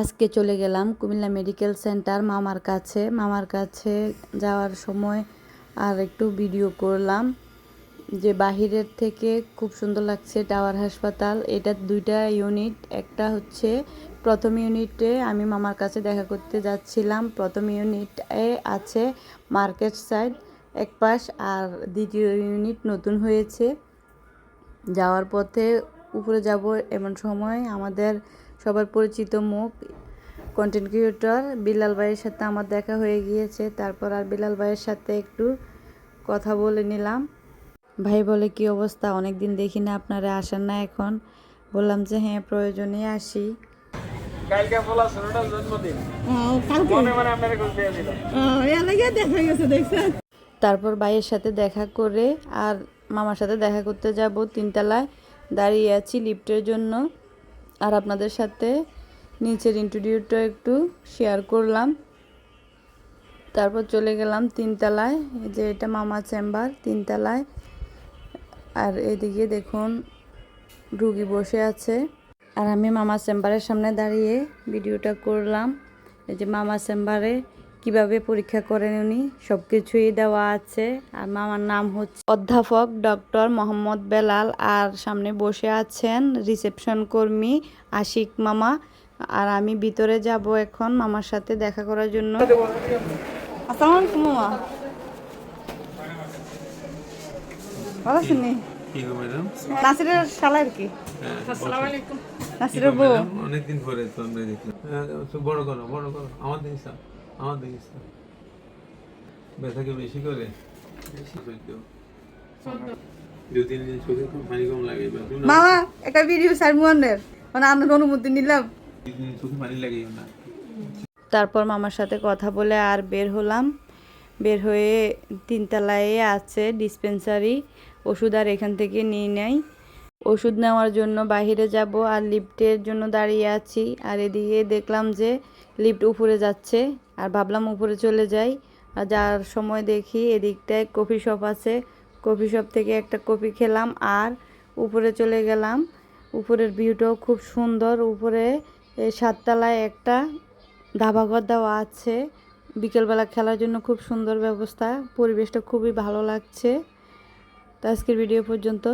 আজকে চলে গেলাম কুমিল্লা মেডিকেল সেন্টার মামার কাছে। মামার কাছে যাওয়ার সময় আর একটু ভিডিও করলাম যে বাহিরের থেকে খুব সুন্দর লাগছে টাওয়ার হাসপাতাল। এটা দুইটা ইউনিট, একটা হচ্ছে প্রথম ইউনিটে আমি মামার কাছে দেখা করতে যাচ্ছিলাম। প্রথম ইউনিটে আছে মার্কেট সাইড এক পাশ আর দ্বিতীয় ইউনিট নতুন হয়েছে। যাওয়ার পথে উপরে যাব এমন সময় আমাদের সবার পরিচিত মুখ কন্টেন্ট ক্রিয়েটর বিলাল ভাইয়ের সাথে আমার দেখা হয়ে গিয়েছে। তারপর আর বিলাল ভাইয়ের সাথে একটু কথা বলে নিলাম। ভাই বলে কি অবস্থা? অনেক দিন দেখি না আপনারা আসেন না এখন। বললাম যে হ্যাঁ প্রয়োজনে আসি। কালকে বলা ছোটটার জন্মদিন মনে মনে আপনার খোঁজ দিয়ে দিল তারপর ভাইয়ের সাথে দেখা করে আর মামার সাথে দেখা করতে যাব তিনতলায়। দাঁড়িয়ে আছি লিফটের জন্য। আর আপনাদের সাথে নিচের ইন্টারভিউটা একটু শেয়ার করলাম। তারপর চলে গেলাম তিনতলায়, এই যে এটা মামা চেম্বার তিনতলায়। আর এদিকে দেখুন, রুগী বসে আছে। আর আমি মামা চেম্বারের সামনে দাঁড়িয়ে ভিডিওটা করলাম। এই যে মামা চেম্বারে কীভাবে পরীক্ষা করেন উনি? সব কিছুই দেওয়া আছে। আর মামার নাম হচ্ছে অধ্যাপক ডক্টর মোহাম্মদ বেলাল। আর সামনে বসে আছেন রিসেপশন কর্মী আশিক মামা। আর আমি ভিতরে যাব এখন মামার সাথে দেখা করার জন্য। আসসালামু আলাইকুম মামা। ভালো শুনি কি গো ম্যাডাম? নাসিরের শালা আর কি। হ্যাঁ, নাসিরের বউ। অনেকদিন পরে তো আমরা দেখলাম। হ্যাঁ, বড় করো বড় করো। না, আমার দেখিস ব্যথাকে বেশি করে? বেশি সহ্য মামা একটা ভিডিও সারমুয়ানের মানে আপনার অনুমতি নিলাম। চোখে পানি লাগে না। তারপর মামার সাথে কথা বলে আর বের হলাম। বের হয়ে তিনতলায় আছে ডিসপেন্সারি ওষুধ আর এখান থেকে নিয়ে নেই। ওষুধ নেওয়ার জন্য বাইরে যাব আর লিফটের জন্য দাঁড়িয়ে আছি। আর এদিকে দেখলাম যে লিফট উপরে যাচ্ছে। আর ভাবলাম উপরে চলে যাই। আর যাওয়ার সময় দেখি এদিকটায় কফি শপ আছে। কফি শপ থেকে একটা কফি খেলাম আর উপরে চলে গেলাম। উপরের ভিউটাও খুব সুন্দর। উপরে সাততলায় একটা ধাবাঘর দেওয়া আছে। বিকেলবেলা খেলার জন্য খুব সুন্দর ব্যবস্থা। পরিবেশটা খুবই ভালো লাগছে। তো আজকের ভিডিও পর্যন্ত